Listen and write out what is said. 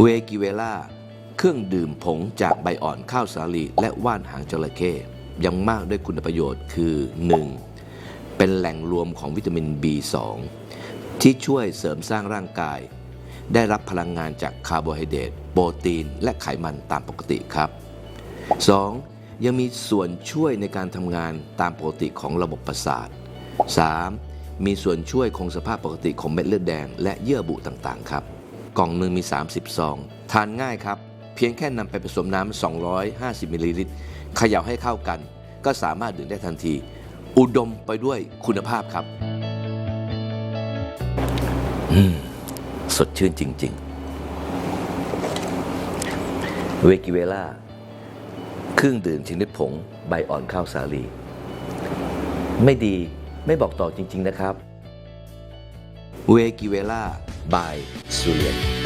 เวกิเวล่า เครื่องดื่มผงจากใบอ่อนข้าวสาลีและว่านหางจระเข้ยังมากด้วยคุณประโยชน์คือ 1. เป็นแหล่งรวมของวิตามิน B2 ที่ช่วยเสริมสร้างร่างกาย ได้รับพลังงานจากคาร์โบไฮเดรตโปรตีน และไขมันตามปกติครับ 2. ยังมีส่วนช่วยในการทำงานตามปกติของระบบประสาท 3. มีส่วนช่วยคงสภาพปกติของเม็ดเลือดแดง และเยื่อบุต่างๆ ครับ กล่องหนึ่งมี 30 ซอง ทานง่ายครับ เพียงแค่นำไปผสมน้ำ 250 มิลลิลิตรเขย่าให้เข้ากัน ก็สามารถดื่มได้ทันที อุดมไปด้วยคุณภาพครับ อืม สดชื่นจริง ๆ เวกิเวล่า เครื่องดื่มชนิดผง ใบอ่อนข้าวสาลี ไม่ดีไม่บอกต่อจริง ๆ นะครับ เวกิเวล่าบายสุเรียน